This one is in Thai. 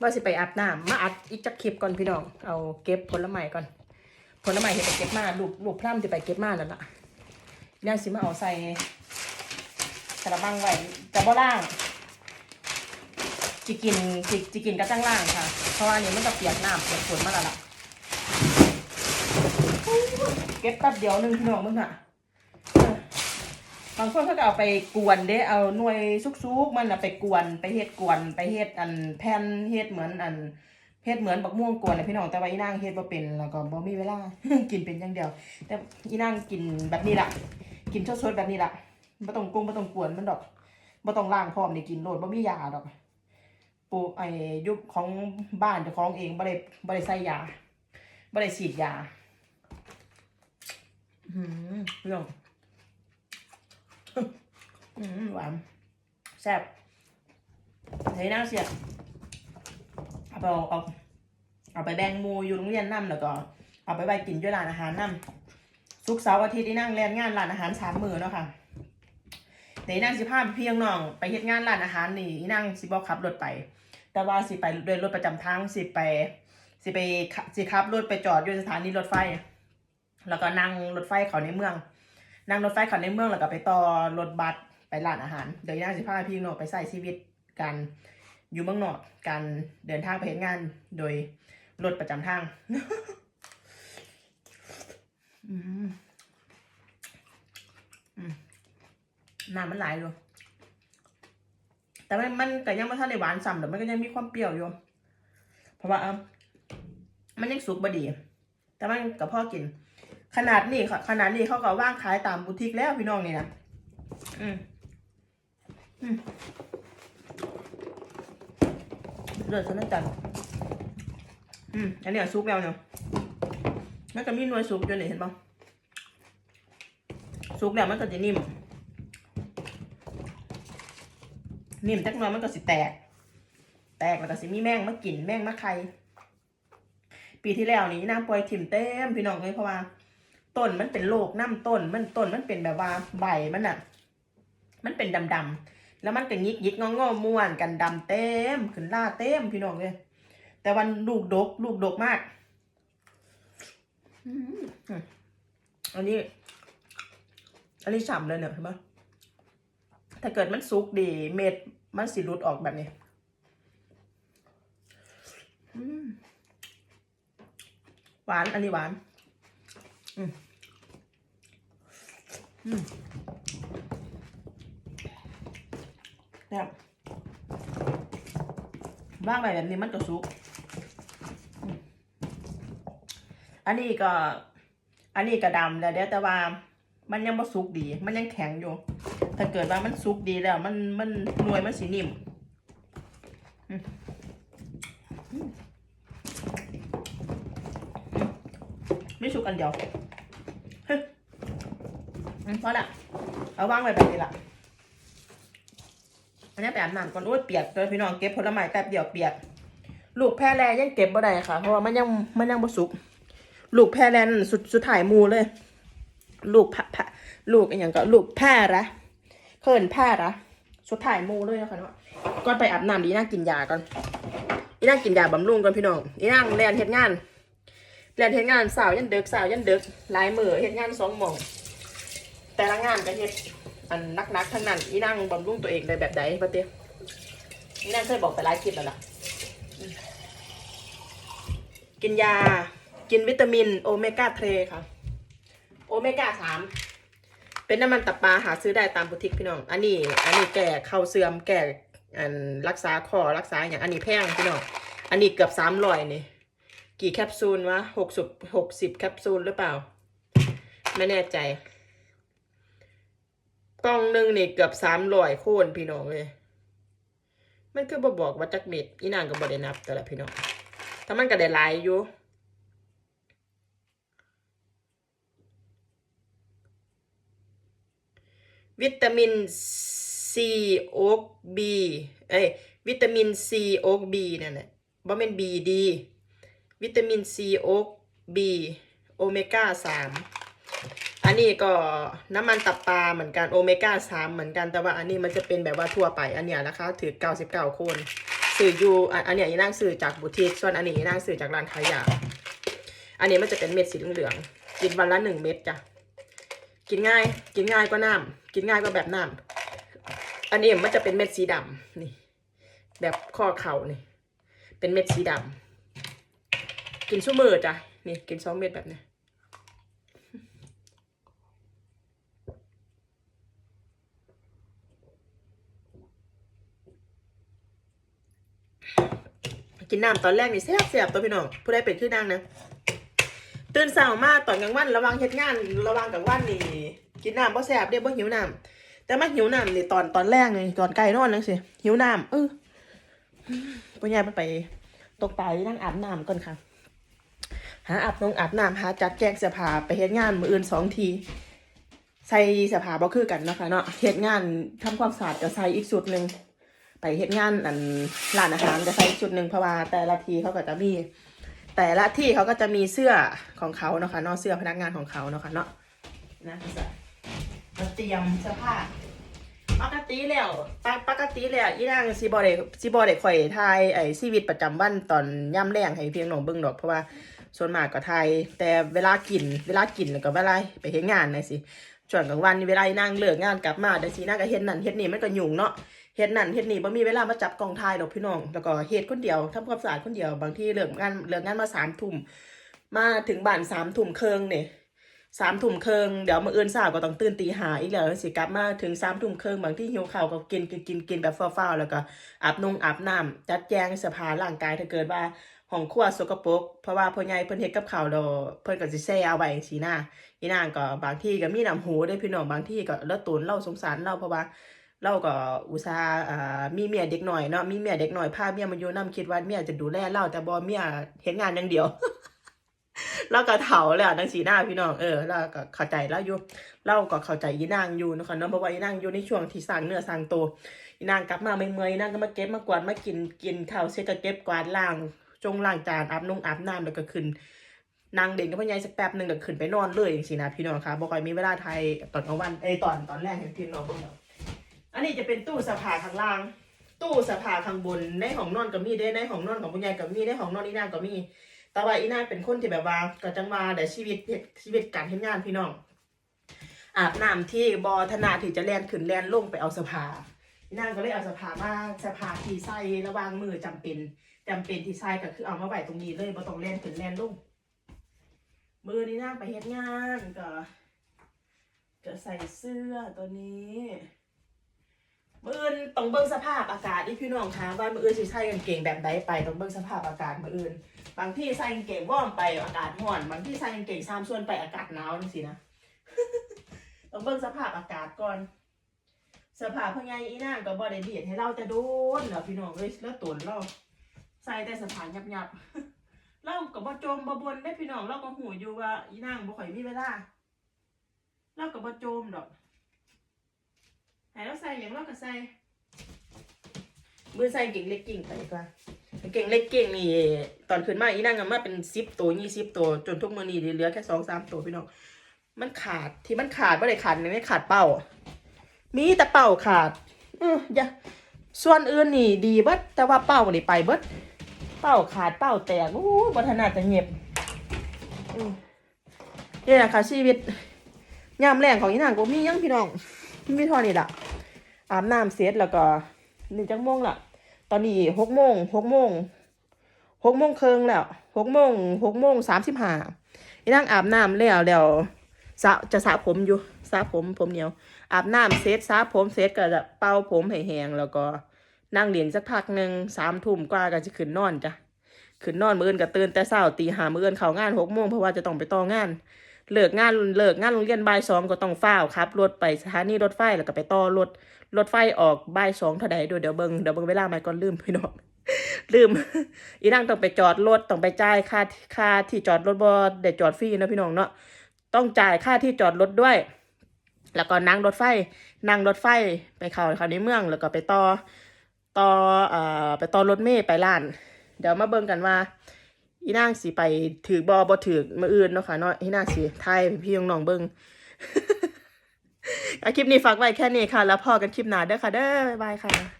ว่าสิไปอาบน้ำมาอัดอีกจักคลิปก่อนพี่น้อง เอาเก็บผลไม้ก่อน ผลไม้เห็นไปเก็บมาลูกลูกพร่ำจะไปเก็บมาแล้วล่ะย่างสิมาเอาใส่กระบังไว้จะบ่ล่างจิกินจิจิกินกระจังล่างค่ะ เพราะว่าอันนี้มันจะเปียกน้ำเปียกฝนมาแล้วล่ะ เก็บแป๊บเดียวหนึงพี่น้องมึงค่ะ บางคนเขาก็เอาไปกวนเด้เอาหน่วยซุกๆมันน่ะไปกวนไปเฮ็ดกวนไปเฮ็ดอันแผ่นเฮ็ดเหมือนอันเฮ็ดเหมือนบักม่วงกวนเลยพี่น้องแต่ว่าอีนางเฮ็ดบ่เป็นแล้วก็บ่มีเวลา กินเป็นอย่างเดียว แต่อีนางกินแบบนี้ล่ะ กินสดๆแบบนี้ล่ะบ่ต้องกงบ่ต้องกวนมันดอกบ่ต้องล้างพร้อมนี่กินโลดบ่มียาดอกปูไอ้ยุคของบ้านเจ้าของเองบ่ได้บ่ได้ใส่ยาบ่ได้ฉีดยา อื้อหือพี่น้อง หวานแซ่บเฮ้ยนางเสียเอาไปเอาเอาไปแบ่งมูอยู่โรงเรียนนั่แล้วก็เอาไปไว้กินด้วยร้านอาหารนั่ทุกเสาร์อาทิตย์ที่นั่งเรียนงานร้านอาหารสามมือเนาะค่ะเดี๋ยวนั่งสิพาพี่น้องไปเฮ็ดงานร้านอาหารนี่นั่งสิบอกขับรถไป แต่ว่าสิไปด้วยรถประจำทางสิไป สิไปสิขับรถไปจอดอยู่สถานีรถไฟ แล้วก็นั่งรถไฟเขาในเมือง นั่งรถไฟเขาในเมืองแล้วก็ไปต่อรถบัส ไปร้านอาหาร เดี๋ยวอีนั่งสิพาพี่น้องไปใส่ชีวิตกันอยู่เมืองนอกการเดินทางไปเห็นงานโดยรถประจำทางน้ำมันไหลายอยู่แต่มันมันก็ยังไม่ทันได้หวานส่ำแต่มันก็ยังมีความเปรี้ยวอยู่ เพราะว่ามันยังสุกบดี แต่มันกับพ่อกิน ขนาดนี้ค่ะขนาดนี้เขาก็ว่างขายตามบูติกแล้วพี่น้องนี่นะอืมอืม เลือดฉันนั่นจันอืมอันนี้ซุปแล้วเนี่ยมันจะมีหน่วยซุปอยู่นี่เห็นปะซุปแล้วมันก็จะนิ่ม นิ่มจักหน่อยมันก็สิแตก แตกแล้วก็สิมีแมงมากินแมงมาไข่ปีที่แล้วนี่นางปล่อยถิ่มเต็มพี่น้องเลยเพราะว่าต้นมันเป็นโรคน้ำต้นมันต้นมันเป็นแบบว่าใบมันอะมันเป็นดำๆ แล้วมันก็ยิกยิกงองอม่วนกันดำเต็มขึ้นล่าเต็มพี่น้องเลยแต่วันลูกดก ลูกดกมากอืมอันนี้ อันนี้ฉ่ำเลยเนี่ยเห็นปะถ้าเกิดมันสุกดี เม็ดมันสิรุดออกแบบนี้อืมหวาน อันนี้หวาน อืมอืม เนี่ยบ้างไปแบบนี้มันจะสุก อันนี้ก็ อันนี้ก็ดำแล้วเดี๋ยวแต่ว่ามันยังไม่สุกดี มันยังแข็งอยู่ ถ้าเกิดว่ามันสุกดีแล้ว มันมันหน่วยมันสีนิ่มไม่สุกอันเดียวเฮ้ยอืมพอละเอาวางไว้แบบนี้ละ อันนี้ไปอาบน้ำก่อนโอ้ยเปียกเลยพี่น้องเก็บผลไม้แป๊บเดียวเปียก ลูกแพรแลยังเก็บบ่ได้ค่ะ เพราะว่ามันยังมันยังบ่สุก ลูกแพรแลนั่สุดสุดถ่ายมูเลย ลูกพะพะลูกอย่างก็ลูกแพรละเขินแพรละสุดถ่ายมูเลยนะคะเนาะก่อนไปอาบน้ำดีนั่งกินยาก่อนอีนั่งกินยาบำรุงก่อนพี่น้องอีนั่งเรียนเฮ็ดงานเรียนเฮ็ดงานสาวยันเดึกสาวยันเดึกหลายมือเฮ็ดงานสองหมองแต่ละงานก็เฮ็ด อันนักๆทั้งนั้นอีนั่งบำรุงตัวเองได้แบบใดปะเตี้ยอีนั่งเคยบอกไปหลายคลิปแล้วล่ะ กินยา กินวิตามินโอเมก้าเทรค่ะ โอเมก้าสามเป็นน้ำมันตับปลาหาซื้อได้ตามบูติกพี่น้อง อันนี้ อันนี้แก่เข่าเสื่อมแก่อันรักษาคอรักษาอย่างอันนี้แพงพี่น้อง อันนี้เกือบสามร้อยนี่ กี่แคปซูลวะหกสิบหกสิบแคปซูลหรือเปล่า ไม่แน่ใจ กล่องหนึ่งนี่เกือบสามร้อยโคนพี่น้องเลย มันคือบ่บอกว่าจักเม็ดอีนางก็บ่ได้นับแต่ละพี่น้องถ้ามันก็ได้หลายอยู่วิตามินซีโอ๊กบีเอ้ยวิตามินซีโอ๊กบีนั่นแหละบ่แม่นบีดี วิตามินซีโอ๊กบีโอเมก้าสาม อันนี้ก็น้ำมันตับปลาเหมือนกันโอเมก้าสามเหมือนกันแต่ว่าอันนี้มันจะเป็นแบบว่าทั่วไปอันเนี้ยนะคะ ถือเก้าสิบเก้าคนซื้ออยู่อันอันเนี้ยอีนางซื้อจากบูติกส่วนอันนี้อีนางซื้อจากร้านขายยาอันนี้มันจะเป็นเม็ดสีเหลืองๆกินวันละหนึ่งเม็ดจ้ะกินง่าย กินง่ายกว่าน้ำกินง่ายกว่าแบบน้ำอันนี้มันจะเป็นเม็ดสีดำนี่ แบบข้อเข่านี่ เป็นเม็ดสีดำกินชั่วมือจ้ะนี่กินสองเม็ดแบบนี้ กินน้ำตอนแรกนี่แซ่บแซ่บตัวพี่น้องผู้ใดเป็นคือนางนะตื่นเช้ามาตอนกลางวันระวังเฮ็ดงานระวังกลางวันนี่กินน้ำบ่แซ่บเด้บ่หิวน้ำแต่มาหิวน้ำนี่ตอนตอนแรกนี่ก่อนใกลนอนจังซี่หิวน้ำเออพ่อใหญ่มันไปตกปลาที่นั่งอาบน้ำก่อนค่ะ หาอาบนงอาบน้ำหาจัดแจงเสื้อผ้าไปเฮ็ดงานมืออื่นสองทีใส่เสื้อผ้าบ่คือกันนะคะเนาะเฮ็ดงานทำความสะอาดก็ใส่อีกชุดหนึ่ง ไปเฮ็ดงานอันร้านอาหารก็ใส่ชุดหนึ่งเพราะว่าแต่ละทีเขาก็จะมี แต่ละที่เขาก็จะมีเสื้อของเขาเนาะค่ะเนาะเสื้อพนักงานของเขาเนาะค่ะเนาะนะจะเตรียมเสื้อผ้าปกติแล้วปกปกติแล้วอีนางซีบอเดซีบอเดข่อยทายไอชีวิตประจำวันตอนย่ำแรงให้เพียงหนองเบิ่งดอกเพราะว่าส่วนมากก็ทยแต่เวลากิน เวลากินแล้วก็เวลาไปเฮ็ดงานนะสิช่วงกลางวันเวลาอีนางเลิกงานกลับมาเดี๋ยวสินางก็เฮ็ดนั่นเฮ็ดนี่มันก็ยุ่งเนาะ เฮ็ดนั่นเฮ็ดนี่บ่มีเวลามาจับกองถ่ายดอกพี่น้อง แล้วก็เฮ็ดคนเดียวทำความสะอาดคนเดียว บางทีเลิกงานเลิกงานมาสามทุ่มมาถึงบ้านสามทุ่มครึ่งเนี่ยสามทุ่มครึ่งเดี๋ยวมื้ออื่นสาวก็ต้องตื่นตีหาอีกแล้วสิกลับมาถึงสามทุ่มครึ่งบางที่หิวข้าวก็กินกินกินกินแบบฟ้าวๆแล้วก็อาบนงอาบน้ำจัดแจงสื้อผ้าร่างกายถ้าเกิดว่าห้องครัวสกปรกเพราะว่าพ่อใหญ่เพิ่นเฮ็ดกับข้าวแล้วเพิ่นก็สิแช่เอาไว้จังซี่นะอีนางก็บางที่ก็มีน้ำหูเด้พี่น้องบางที่ก็เลอะตูนเล่าสงสารเล่าเพราะว่า เราก็อุตส่าห์อ่ามีเมียเด็กหน่อยเนาะมีเมียเด็กหน่อยพาเมียมาอยู่นํคิดว่าเมียจะดูแลเราแต่บ่เมียเฮ็ดงานอย่างเดียวเราก็เฒ่าแล้วจังสีหน้าพี่น้องเออเราก็เข้าใจแล้วอยู่เราก็เข้าใจอีนางอยู่นะค่ะเนาะเพราะว่าอีนางอยู่ในช่วงที่สร้างเนื้อสร้างตัวอีนางกลับมาเมื่อยๆนางก็มาเก็บมากวาดมากินกินข้าวเสร็จก็เก็บกวาดล้าง จงล้างจานอาบนงอาบน้ำแล้วก็ขึ้นนางเด่นกับพ่อใหญ่สักแป๊บหนึ่งแล้วขึ้นไปนอนเลยจังซี่นะพี่น้องคะบ่ค่อยมีเวลาไทยตอนกลางวันเอ้ยตอนตอนแรกเห็นพี่น้องเบิ่ง อันนี้จะเป็นตู้สภาข้างล่าง ตู้สภาข้างบนในห้องนอนก็มีได้ในห้องนอนของคุณยายก็มีในห้องนอนอีนางก็มีแต่ว่าอีนางเป็นคนที่แบบว่าก็จังว่าแต่ชีวิตชีวิตการเฮ็ดงานพี่น้อง อาบน้ำที่บอธนาที่จะแล่นขึ้นแล่นลงไปเอาสภาอีนางก็เลยเอาสภามาสภาที่ใส่ระวางมือจำเป็นจำเป็นที่ใส่ก็คือเอามาไว้ตรงนี้เลยบ่ต้องแล่นขึ้นแล่นลงมือนี่นางไปเฮ็ดงานก็ก็ใส่เสื้อตัวนี้ มื่ออื่นต้องเบิ่งสภาพอากาศที่พี่น้องคะว่ามื่ออื่นสิใส่กางเกงแบบใดไปต้องเบิ่งสภาพอากาศมื่ออื่น บางที่ใส่กางเกงว่อมไปอากาศร้อน บางที่ใส่กางเกงซ้ำส่วนไปอากาศหนาวจังซี่นะต้องเบิ่งสภาพอากาศก่อนสภาพพ่อใหญ่อีนางก็บ่ได้เบียดให้เราจะโดนแล้วพี่น้องเอ้ยแล้วตนเราใส่แต่สภาพยับๆเราก็บ่จมบ่บนได้พี่น้องเราก็หูอยู่ว่าอีนางบ่ค่อยมีเวลาเราก็บ่จมดอก ให้เราใส่อย่างเราก็ใส่มือใส่เก่งเล็กกิ่งไปดีกว่าเก่งเล็กเก่งนี่ตอนขึ้นมาอีนั่งกันมาเป็นสิบตัวยี่สิบตัวจนทุกมือนี้เหลือแค่สองสามตัวพี่น้องมันขาดที่มันขาดไม่ได้ขาดในไม่ขาดเป้า มีแต่เป้าขาดเอออย่าส่วนอื่นนี่ดีเบิดแต่ว่าเป้านี่ไปเบิดเป้าขาดเป้าแตกโอ้บัฒนาจะเงียบนี่แหละค่ะชีวิตยามแรงของอีนางก็มียังพี่น้อง มีเท่านี้ละอาบน้ำเสร็จแล้วก็หนึ่งจังโมงละตอนนี้หกโมงหกโมงหกโมงครึ่งแล้วหกโมงหกโมงสามสิบห้าอีนั่งอาบน้ำแล้วแล้วสระจะสระผมอยู่สระผมผมเหนียว อาบน้ำเสร็จสระผมเสร็จก็จะเป่าผมให้แห้งแล้วก็นั่งเรียนสักพักหนึ่งสามทุ่มกว่าก็จะขึ้นนอนจ้ะขึ้นนอนมื้ออื่นก็ตื่นแต่เช้าตีห้ามื้ออื่นเข้างานหกโมงเพราะว่าจะต้องไปต่องาน เลิกงานเลิกงานโรงเรียนบ่ายสองก็ต้องฟ้าครับรถไปสถานีรถไฟแล้วก็ไปต่อรถรถไฟออกบ่ายสองเท่าใดด้วยเดี๋ยวเบิงเดี๋ยวเบิงเวลาไหมก่อนลืมพี่น้องลืม อีนั่งต้องไปจอดรถต้องไปจ่ายค่าค่าที่จอดรถบ่ได้จอดฟรีนะพี่น้องเนาะต้องจ่ายค่าที่จอดรถด้วย แล้วก็นั่งรถไฟ นั่งรถไฟไปเข้าเข้าในเมืองแล้วก็ไปต่อต่อเอ่อไปต่อรถเมล์ไปร้าน เดี๋ยวมาเบิ่งกันว่า อีนางสิไปถือบอบอถือมืออื่นเนาะค่ะเนาะอีนางสิไทยพี่น้องเบิงอะคลิปนี้ฝากไว้แค่นี้ค่ะ แล้วพอกันคลิปหน้าเด้อค่ะ เด้อบ๊ายบายค่ะ